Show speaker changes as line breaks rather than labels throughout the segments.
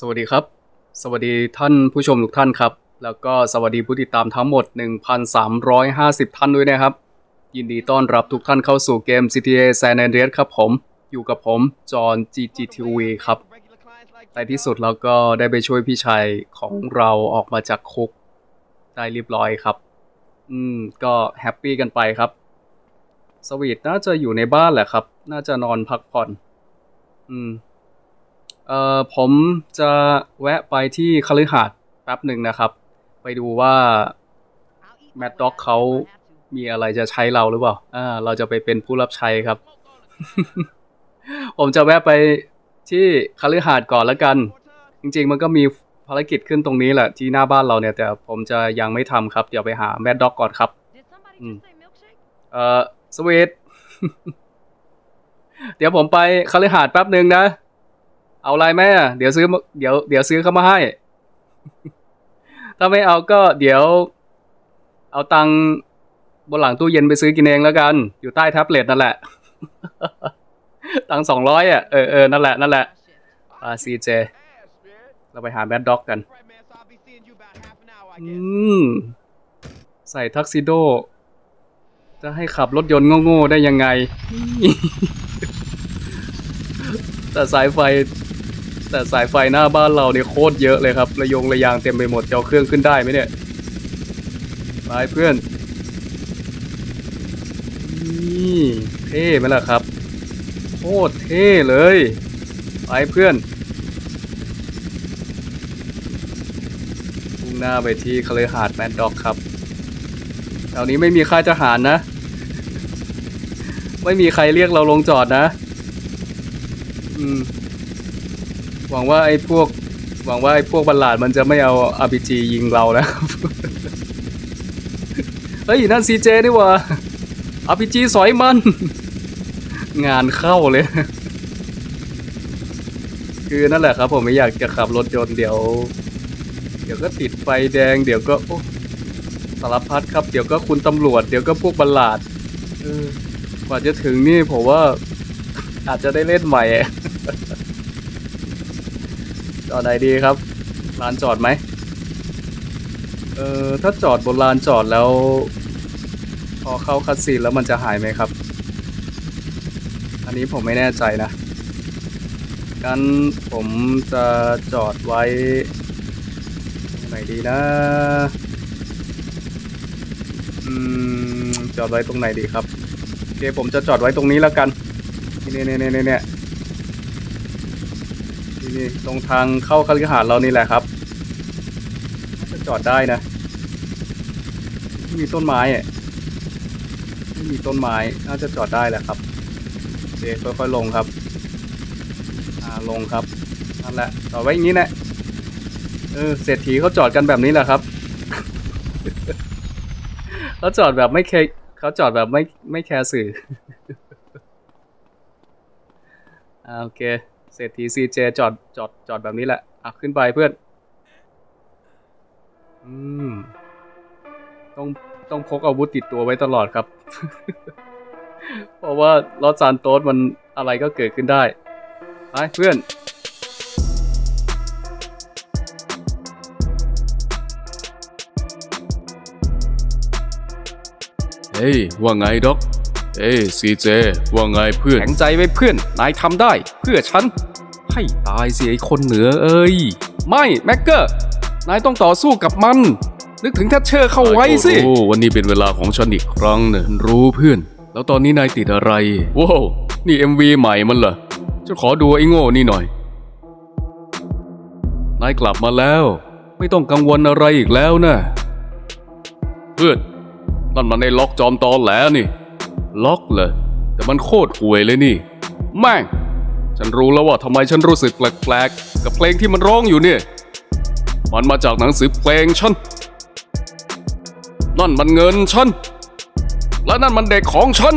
สวัสดีครับ สวัสดีท่านผู้ชมทุกท่านครับ แล้วก็สวัสดีผู้ติดตามทั้งหมด 1,350 ท่านด้วยนะครับ ยินดีต้อนรับทุกท่านเข้าสู่เกม GTA San Andreas ครับผม อยู่กับผม จอห์น GGTV ครับในที่สุดเราก็ได้ไปช่วยพี่ชายของเราออกมาจากคุก ได้เรียบร้อยครับ อืม ก็แฮปปี้กันไปครับ สวีทน่าจะอยู่ในบ้านแหละครับ น่าจะนอนพักผ่อน อืม เอ่อผมจะแวะไปที่คฤหาสน์แป๊บหนึ่งนะครับ ไปดูว่าแมดด็อกเขามีอะไรจะใช้เราหรือเปล่า อ่า เราจะไปเป็นผู้รับใช้ครับ ผมจะแวะไปที่คฤหาสน์ก่อนแล้วกัน จริง ๆ มันก็มีภารกิจขึ้นตรงนี้แหละที่หน้าบ้านเราเนี่ย แต่ผมจะยังไม่ทำครับ เดี๋ยวไปหาแมดด็อกก่อนครับ
Mm.
เอ่อสวีทเดี๋ยวผมไปคฤหาสน์แป๊บหนึ่งนะ เอาอะไรแม่ะเดี๋ยวซื้อเดี๋ยวเดี๋ยวซื้อเข้ามาให้ ถ้าไม่เอาก็เดี๋ยว เอาตังบนหลังตู้เย็นไปซื้อกินเองแล้วกัน อยู่ใต้แท็บเล็ตนั่นแหละ ตังสองร้อยอะเออเออนั่นแหละนั่นแหละอ่าซีเจเราไปหาแบดด็อกกัน อืม ใส่ทักซิโด จะให้ขับรถยนต์โง่ๆได้ยังไง แต่สายไฟ แต่สายไฟหน้าบ้านเราเนี่ยโคตรเยอะเลยครับ ระยงระยางเต็มไปหมดจะเอาเครื่องขึ้นได้ไหมเนี่ยไปเพื่อน นี่เท่ไหมล่ะครับ โคตรเท่เลยไปเพื่อนมุ่งหน้าไปที่คาเลหาดแมนด็อกครับแถวนี้ไม่มีค่ายทหารนะ ไม่มีใครเรียกเราลงจอดนะ อืม หวังว่าไอ้พวก หวังว่าไอ้พวกบัลลาดมันจะไม่เอา RPG ยิงเราแล้วเฮ้ย นั่น CJ นี่หว่า RPG สอยมัน งานเข้าเลย คือนั่นแหละครับ ผมไม่อยากจะขับรถยนต์เดี๋ยว เดี๋ยวก็ติดไฟแดง เดี๋ยวก็โอ้สารพัดครับ เดี๋ยวก็คุณตำรวจ เดี๋ยวก็พวกบัลลาดเออกว่าจะถึงนี่ผมว่าอาจจะได้เล่นใหม่ อะจอดไหนดีครับลานจอดไหมเออถ้าจอดบนลานจอดแล้ว พอเข้าคัดซีนแล้วมันจะหายไหมครับ อันนี้ผมไม่แน่ใจนะงั้นผมจะจอดไว้ตรงไหนดีนะอืมจอดไว้ตรงไหนดีครับโอเคผมจะจอดไว้ตรงนี้แล้วกันนี่เนี่ยเนี่ยเนี่ยเนี่ย นี่ตรงทางเข้าคฤหาสน์เรานี่แหละครับน่าจะจอดได้นะไม่มีต้นไม้อะไม่มีต้นไม้น่าจะจอดได้แหละครับโอเคค่อยๆลงครับอ่าลงครับนั่นแหละจอดไว้อย่างนี้นะเออเศรษฐีเขาจอดกันแบบนี้แหละครับเขาจอดแบบไม่แคเขาจอดแบบไม่ไม่แคร์สื่อโอเค เศรษฐีซีเจจอดจอดจอดแบบนี้แหละ อะ ขึ้นไปเพื่อน อืม ต้องต้องพกอาวุธติดตัวไว้ตลอดครับ เพราะว่าลอสซานโตสมันอะไรก็เกิดขึ้นได้ ไปเพื่อน
เฮ้ยว่าไงด็อก เอ้ยซีเจว่าไงเพื่อน
แข็งใจไว้เพื่อน นายทำได้ เพื่อฉัน ให้ตายเสียไอ้คนเหนือเอ้ย ไม่แม็กเกอร์ นายต้องต่อสู้กับมัน นึกถึงแทชเชอร์เข้าไว้สิ
โอ้วันนี้เป็นเวลาของฉันอีกครั้งเนอะรู้เพื่อน แล้วตอนนี้นายติดอะไรว้าวนี่ MV ใหม่มันเหรอฉันขอดูไอ้โง่นี่หน่อย นายกลับมาแล้ว ไม่ต้องกังวลอะไรอีกแล้วนะ เพื่อนนั่นมันในล็อกจอมตอแหลนี่ ล็อกเหรอแต่มันโคตรห่วยเลยนี่ แม่ง ฉันรู้แล้วว่าทำไมฉันรู้สึกแปลกๆ กับเพลงที่มันร้องอยู่เนี่ย มันมาจากหนังสือเพลงฉัน นั่นมันเงินฉัน และนั่นมันเด็กของฉัน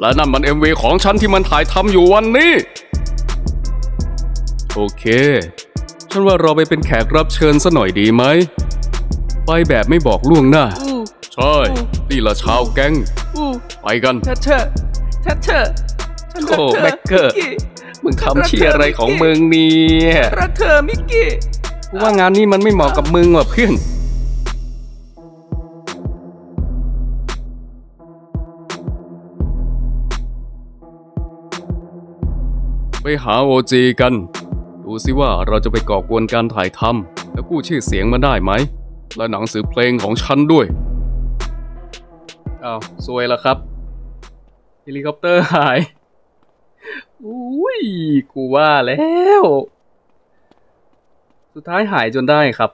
และนั่นมันเอ็มวีของฉันที่มันถ่ายทำอยู่วันนี้ โอเค ฉันว่าเราไปเป็นแขกรับเชิญซะหน่อยดีไหม ไปแบบไม่บอกล่วงหน้า ใช่ นี่ละชาวแก๊ง ไปกัน
แทชเชอร์แทชเชอร์
โอ้แม็กเกอร์
มึงทำเชี่ยอะไรของมึงเนี่ย
รักเธอมิกกี้
กูว่างานนี้มันไม่เหมาะกับมึงว่ะเพื่อน
ไปหาโอจีกัน ดูสิว่าเราจะไปก่อกวนการถ่ายทำและกู้ชื่อเสียงมาได้ไหม และหนังสือเพลงของฉันด้วย
อ้าวซวยแล้วครับเฮลิคอปเตอร์หาย อุ้ย กูว่าแล้ว สุดท้ายหายจนได้ครับ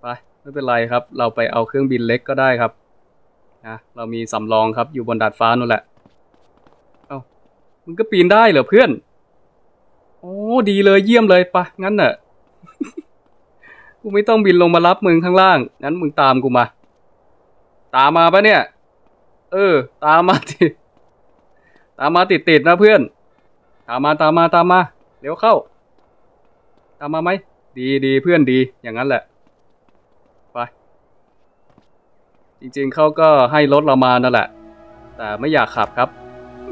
ไป ไม่เป็นไรครับ เราไปเอาเครื่องบินเล็กก็ได้ครับ นะ เรามีสำรองครับ อยู่บนดาดฟ้านั่นแหละ เอ้ามึงก็ปีนได้เหรอเพื่อน โอ้ดีเลยเยี่ยมเลยปะงั้นน่ะ กูไม่ต้องบินลงมารับมึงข้างล่าง งั้นมึงตามกูมา ตามมาปะเนี่ย ออ ตามมาติดตามมาติดติดๆนะเพื่อน ตามมาตามมาตามมาเร็วเข้า ตามมาไหมดีดีเพื่อนดีอย่างนั้นแหละไปจริงๆเขาก็ให้รถเรามานั่นแหละ แต่ไม่อยากขับครับ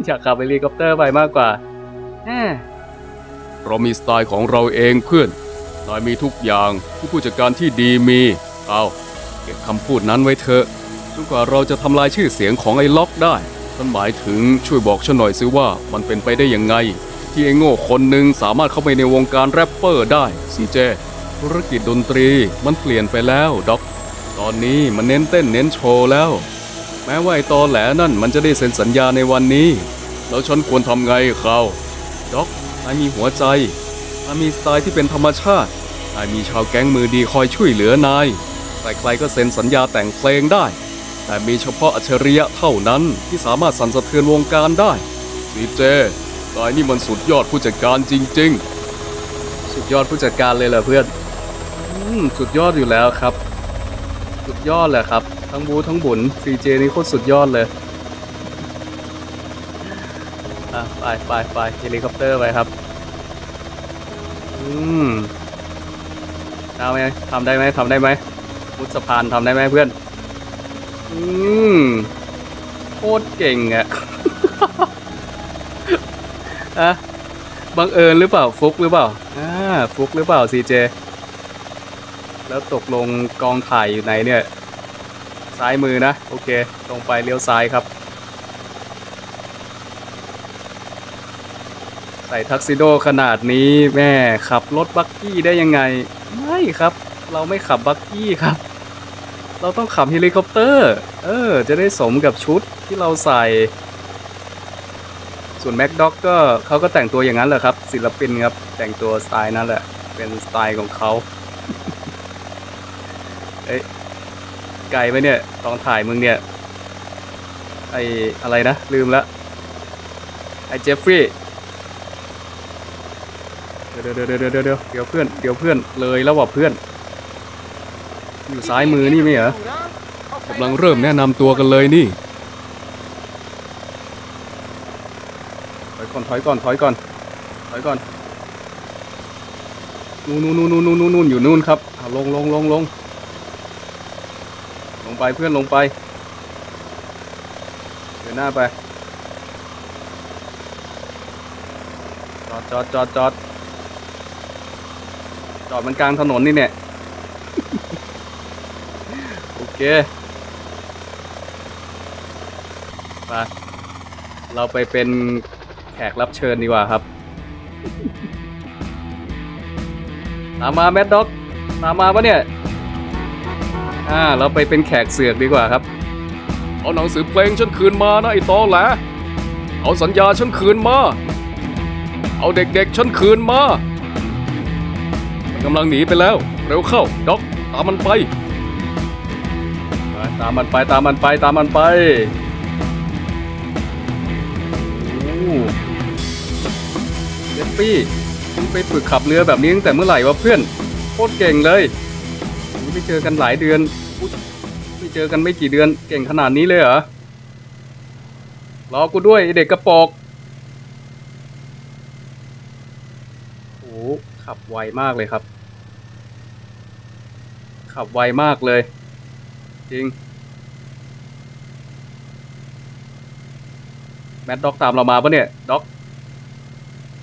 อยากขับเฮลิคอปเตอร์ไปมากกว่าแหม
เรามีสไตล์ของเราเองเพื่อนนายมีทุกอย่างที่ผู้จัดการที่ดีมี เอาเก็บคำพูดนั้นไว้เถอะ จนกว่าเราจะทำลายชื่อเสียงของไอ้ล็อกได้ฉันหมายถึงช่วยบอกฉันหน่อยสิว่ามันเป็นไปได้ยังไง ที่ไอ้โง่คนหนึ่งสามารถเข้าไปในวงการแรปเปอร์ได้ซีเจธุรกิจดนตรีมันเปลี่ยนไปแล้วด็อก ตอนนี้มันเน้นเต้นเน้นโชว์แล้ว แม้ว่าไอ้ตอแหลนั่นมันจะได้เซ็นสัญญาในวันนี้ แล้วฉันควรทำไงเขาด็อกนายมีหัวใจนายมีสไตล์ที่เป็นธรรมชาตินายมีชาวแก๊งมือดีคอยช่วยเหลือนายใครๆก็เซ็นสัญญาแต่งเพลงได้ แต่มีเฉพาะอัจฉริยะเท่านั้นที่สามารถสั่นสะเทือนวงการได้ซีเจนายนี่มันสุดยอดผู้จัดการจริง ๆ
สุดยอดผู้จัดการเลยเหรอเพื่อนอืมสุดยอดอยู่แล้วครับ สุดยอดแหละครับ ทั้งบูทั้งบุญซีเจนี่โคตรสุดยอดเลยอะไปไปไปเฮลิคอปเตอร์ไปครับ อืมทำไหมทำได้ไหมทำได้ไหมมุดสะพานทำได้ไหมเพื่อน อืมโคตรเก่งอะอะบังเอิญหรือเปล่าฟุกหรือเปล่าอ่าฟุกหรือเปล่าซีเจ แล้วตกลงกองถ่ายอยู่ไหนเนี่ย ซ้ายมือนะ โอเค ตรงไปเลี้ยวซ้ายครับ ใส่ทักซิโดขนาดนี้แม่ขับรถบักกี้ได้ยังไง ไม่ครับ เราไม่ขับบักกี้ครับ เราต้องขับเฮลิคอปเตอร์ เออ จะได้สมกับชุดที่เราใส่ ส่วนแม็กด็อกก็เขาก็แต่งตัวอย่างนั้นแหละครับ ศิลปินครับ แต่งตัวสไตล์นั่นแหละ เป็นสไตล์ของเขาเอ้ยไกลไหมเนี่ยกองถ่ายมึงเนี่ย ไออะไรนะ ลืมละ ไอเจฟฟรีย์เดี๋ยวเดี๋ยวเดี๋ยวเดี๋ยวเดี๋ยวเพื่อน เดี๋ยวเพื่อน เลยแล้วว่ะเพื่อน อยู่ซ้ายมือนี่ไหมเหรอ
กำลังเริ่มแนะนำตัวกันเลยนี่
ถอยก่อนถอยก่อนถอยก่อนถอยก่อนนู่นนู่นนู่นนู่นนู่นนู่นอยู่นู่นครับลงลงลงลงลงไปเพื่อนลงไปเดินหน้าไปจอดจอดจอดจอดจอดมันกลางถนนนี่เนี่ย โอ เค ไป เราไปเป็นแขกรับเชิญดีกว่าครับ ตามมาแมดด็อก ตามมาปะเนี่ย อ่า เราไปเป็นแขกเสือกดีกว่าครับ
เอาหนังสือเพลงฉันคืนมานะไอ้ตอแหลเอาสัญญาฉันคืนมา เอาเด็กๆฉันคืนมามันกำลังหนีไปแล้ว เร็วเข้าด็อก ตามมันไป
ไป ตามมันไปตามมันไปตามมันไปเจฟฟี่มึงไปฝึกขับเรือแบบนี้ตั้งแต่เมื่อไหร่วะเพื่อนโคตรเก่งเลยไม่เจอกันหลายเดือนไม่เจอกันไม่กี่เดือนเก่งขนาดนี้เลยเหรอรอกูด้วยเด็กกระโปอกโอ้ขับไวมากเลยครับ ขับไวมากเลย จริง แมดด็อกตามเรามาปะเนี่ยด็อก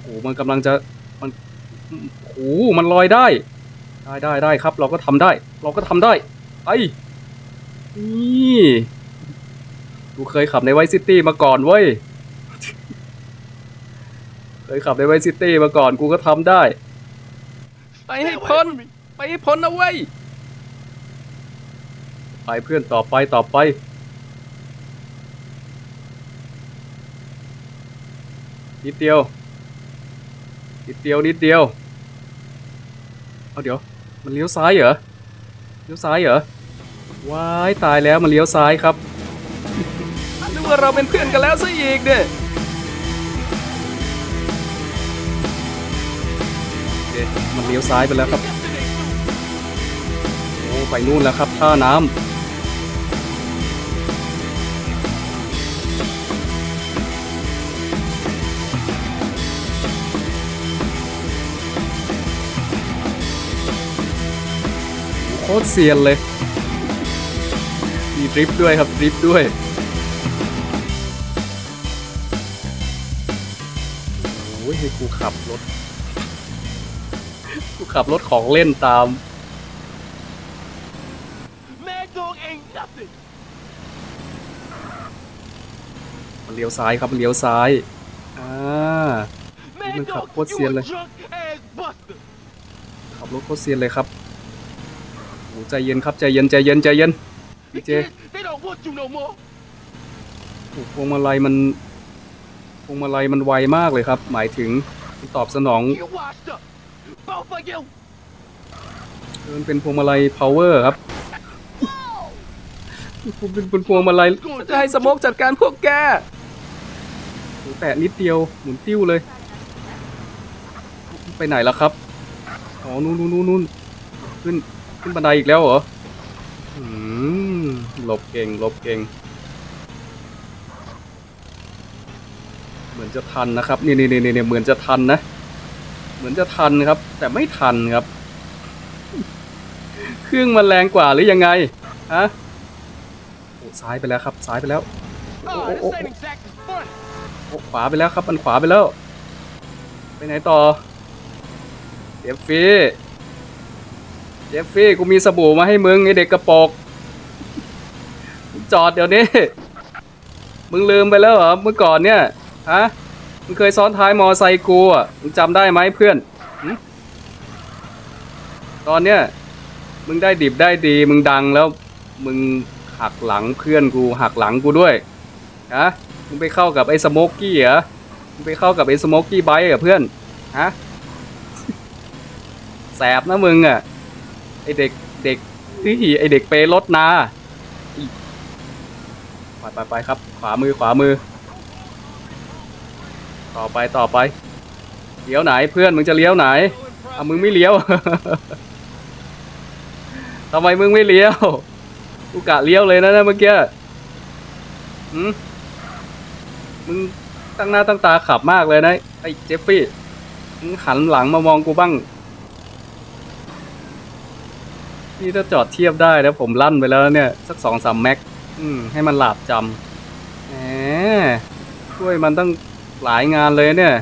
โอ้มันกำลังจะมันโอ้มันลอยได้ ได้ได้ได้ครับ เราก็ทำได้ เราก็ทำได้ไอ้นี่กูเคยขับในไวซิตี้มาก่อนเว้ยเคยขับในไวซิตี้มาก่อนกูก็ทำได้ ไปให้พ้น ไปให้พ้นนะเว้ยไปเพื่อนต่อไปต่อไป นิดเดียว นิดเดียว นิดเดียว เอาเดี๋ยว มันเลี้ยวซ้ายเหรอ เลี้ยวซ้ายเหรอ ว้ายตายแล้วมันเลี้ยวซ้ายครับนึกว่าเราเป็นเพื่อนกันแล้วซะอีกเนี่ยมันเลี้ยวซ้ายไปแล้วครับ โอ้ไปนู่นแล้วครับท่าน้ำ ตรเซียนเลย มีดริฟต์ด้วยครับ ดริฟต์ด้วย โอ้ยให้กูขับรถ กูขับรถของเล่นตาม มันเลี้ยวซ้ายครับ มันเลี้ยวซ้าย อ่า
Mad
Mình khập
Dog,
quất
you
xiên
a
lên.
drunk ass buster.
ขับรถโคตรเซียนเลยครับ โอ้ใจเย็นครับใจเย็นใจเย็นใจเย็น
The
DJ.
kids, they don't want you no more.
โอ้พวงมาลัยมันพวงมาลัยมันไวมากเลยครับ หมายถึงมันตอบสนอง
You washed up. Both of you.
มันเป็นพวงมาลัย power ครับเป็นเป็นพวงมาลัย
Going
จะให้สโมกจัดการพวกแกโอ้แตะนิดเดียวหมุนติ้วเลย ไปไหนแล้วครับ อ๋อ นู่นนู่นนู่นนู่นขึ้น ขึ้นบันไดอีกแล้วเหรออืมหลบเก่งหลบเก่ง เหมือนจะทันนะครับ นี่นี่นี่นี่เหมือนจะทันนะ เหมือนจะทันครับ แต่ไม่ทันครับ เครื่องมันแรงกว่าหรือยังไงฮะโอ้ซ้ายไปแล้วครับ ซ้ายไปแล้ว
Oh,
oh,
this
oh.
ain't exactly funny.
โอ้ขวาไปแล้วครับ มันขวาไปแล้ว ไปไหนต่อเจฟฟี่ เจฟฟี่กูมีสบู่มาให้มึงไอเด็กกระปรงมึงจอดเดี๋ยวนี้ มึงลืมไปแล้วเหรอเมื่อก่อนเนี่ยฮะมึงเคยซ้อนท้ายมอไซค์กูอะมึงจำได้ไหมเพื่อนตอนเนี้ยมึงได้ดิบได้ดี มึงดังแล้ว มึงหักหลังเพื่อนกูหักหลังกูด้วยฮะมึงไปเข้ากับไอ้สโมกกี้เหรอมึงไปเข้ากับไอ้สโมกกี้ไบค์เหรอเพื่อนฮะแสบนะมึงอะ ไอเด็กเด็กที่ไอเด็กเปรถนาอีไปไปไปครับ ขวามือขวามือ ต่อไปต่อไปเลี้ยวไหนเพื่อนมึงจะเลี้ยวไหนอะมึงไม่เลี้ยวทำไมมึงไม่เลี้ยวกูกะเลี้ยวเลยนะนะเมื่อกี้หืมมึงตั้งหน้าตั้งตาขับมากเลยนะไอ้เจฟฟี่มึงหันหลังมามองกูบ้าง นี่ถ้าจอดเทียบได้แล้วผมลั่นไปแล้วเนี่ย สักสองสามแม็กให้มันหลาบจำแหมช่วยมันตั้งหลายงานเลยเนี่ย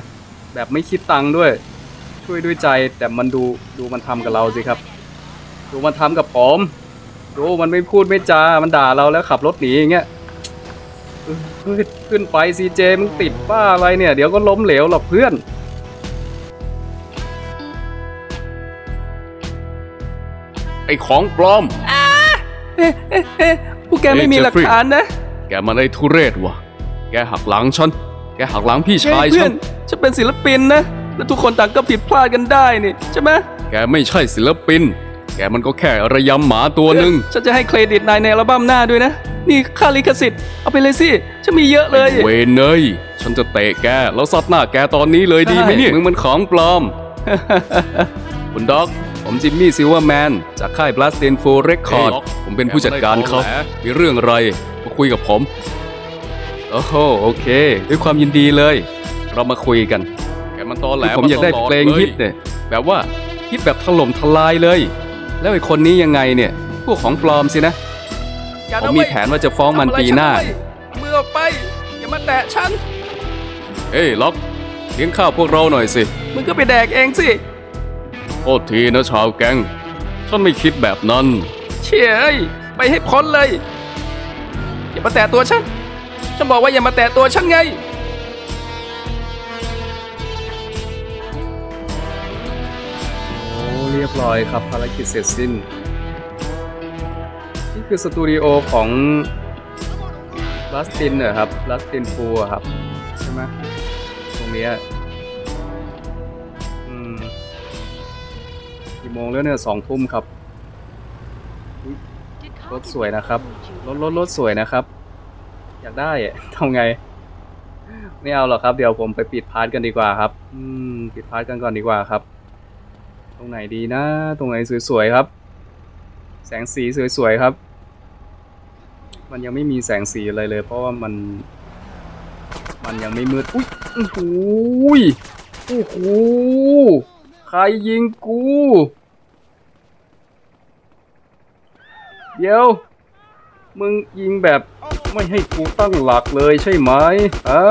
แบบไม่คิดตังค์ด้วย ช่วยด้วยใจแต่มันดูดูมันทำกับเราสิครับ ดูมันทำกับผมดูมันไม่พูดไม่จา มันด่าเราแล้วขับรถหนีอย่างเงี้ยขึ้นไปซีเจมึงติดบ้าอะไรเนี่ย เดี๋ยวก็ล้มเหลวหรอกเพื่อน
ไอ้ของปลอม
พวกแกไม่มีหลักฐานนะ
แกมันไอ้ทุเรศวะแกหักหลังฉัน แกหักหลังพี่ชาย
เพื่
ฉั
อนน ฉันเป็นศิลปินนะ แล้วทุกคนต่างก็ผิดพลาดกันได้นี่ใช่ไหม
แกไม่ใช่ศิลปิน แกมันก็แค่ระยำหมาตัวหนึ่ง
ฉันจะให้เครดิตนายในอัลบั้มหน้าด้วยนะ นี่ค่าลิขสิทธิ์ เอาไปเลยสิ ฉันมีเยอะเลย
เวนเนยฉันจะเตะแก แล้วซัดหน้าแกตอนนี้เลยดีไหมเนี่ย
ได้
มึงมันของปลอม คุณด็อก ผมจิมมี่ซิลเวอร์แมน จากค่าย Blast i n f o Record เฮ้ยผมเป็นผู้จัดการเขา
แกไม่ได้ตอแหล
มีเรื่องอะไร มาคุยกับผม
โอ้โหโอเค ด้วยความยินดีเลย เรามาคุยกัน
แกมันตอแหล
คือผมอยากได้
ตล
เพลง
ย
ฮิตเนี่ยแบบว่าฮิตแบบถล่มทลายเลย แล้วไอ้คนนี้ยังไงเนี่ย พวกของปลอมสินะ ผมมีแผนว่าจะฟ้องมันปีหน้ามือออกไป อย่ามาแตะฉัน
เฮ้ยล็อกนเลี้ยงข้าวพวกเราหน่อยสิ
มึงก็ไปแดกเองสิ
โทษทีนะชาวแก๊งฉันไม่คิดแบบนั้น
เชี่ยเอ้ยไปให้พ้นเลย อย่ามาแตะตัวฉัน ฉันบอกว่าอย่ามาแตะตัวฉันไง โอ้เรียบร้อยครับภารกิจเสร็จสิ้น นี่คือสตูดิโอของลัสตินเหรอครับลัสตินฟูครับ ใช่ไหมตรงเนี้ย มงแล้วเนี่ยสองทุ่มครับ รถสวยนะครับ รถรถรถสวยนะครับ อยากได้อะทำไง ไม่เอาหรอกครับ เดี๋ยวผมไปปิดพาร์ทกันดีกว่าครับ อืม ปิดพาร์ทกันก่อนดีกว่าครับ ตรงไหนดีนะ ตรงไหนสวยๆครับ แสงสีสวยๆครับ มันยังไม่มีแสงสีอะไรเลย เพราะว่ามัน มันยังไม่มืด อุ้ยโอ้โหยโอ้โหใครยิงกู เดี๋ยว มึงยิงแบบไม่ให้กูตั้งหลักเลยใช่ไหมอะ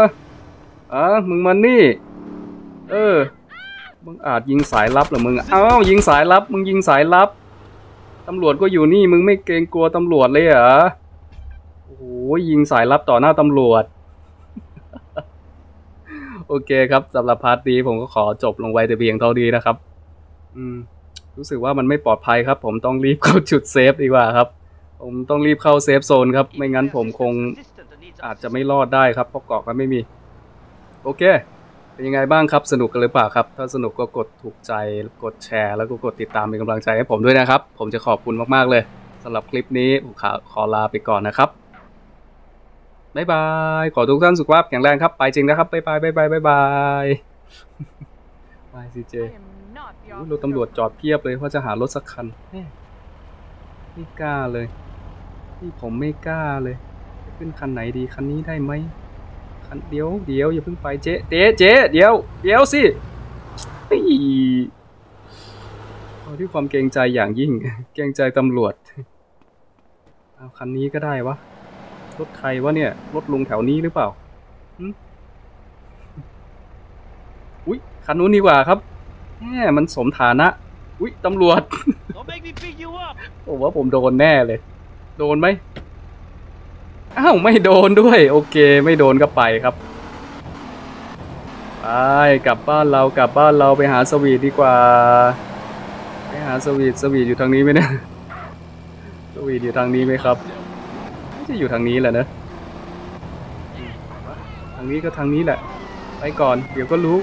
อะมึงมานี่ เออ มึงอาจยิงสายลับเหรอมึง อ้าวยิงสายลับ มึงยิงสายลับ ตำรวจก็อยู่นี่ มึงไม่เกรงกลัวตำรวจเลยเหรอ โอ้โหยิงสายลับต่อหน้าตำรวจ โอเคครับสำหรับพาร์ทนี้ผมก็ขอจบลงไว้แต่เพียงเท่านี้นะครับ อืมรู้สึกว่ามันไม่ปลอดภัยครับ ผมต้องรีบเข้าจุดเซฟดีกว่าครับ ผมต้องรีบเข้าเซฟโซนครับ ไม่งั้นผมคงอาจจะไม่รอดได้ครับเพราะเกาะก็ไม่มี โอเค เป็นยังไงบ้างครับ สนุกกันหรือเปล่าครับ ถ้าสนุกก็กดถูกใจ กดแชร์ แล้วก็กดติดตามเป็นกำลังใจให้ผมด้วยนะครับ ผมจะขอบคุณมากๆเลยสำหรับคลิปนี้ผมขอขอลาไปก่อนนะครับบ๊ายบาย ขอทุกท่านสุขภาพแข็งแรงครับ ไปจริงนะครับบ๊ายบายบ๊ายบายบ๊ายบายบายซีเจอุ๊ยรถตำรวจจอดเพียบเลยว่าจะหารถสักคันแม่ ไม่กล้าเลยนี่ผมไม่กล้าเลยจะขึ้นคันไหนดีคันนี้ได้ไหมคันเดี๋ยวเดี๋ยวอย่าเพิ่งไปเจ๊เจ๊เจ๊เดี๋ยวเดี๋ยวสิเอาด้วยความเกรงใจอย่างยิ่ง เกรงใจตำรวจเอาคันนี้ก็ได้วะรถใครวะเนี่ยรถลุงแถวนี้หรือเปล่าอุ๊ยคันนู้นดีกว่าครับแหมมันสมฐานะ อุ๊ยตำรวจ
make me beat you up.
ผมว่าผมโดนแน่เลย โดนไหมอ้าวไม่โดนด้วย โอเค ไม่โดนก็ไปครับไปกลับบ้านเรากลับบ้านเราไปหาสวีทดีกว่า ไปหาสวีทสวีทอยู่ทางนี้ไหมเนี่ยสวีทอยู่ทางนี้ไหมครับไม่ใช่อยู่ทางนี้แหละนะทางนี้ก็ทางนี้แหละ ไปก่อน เดี๋ยวก็รู้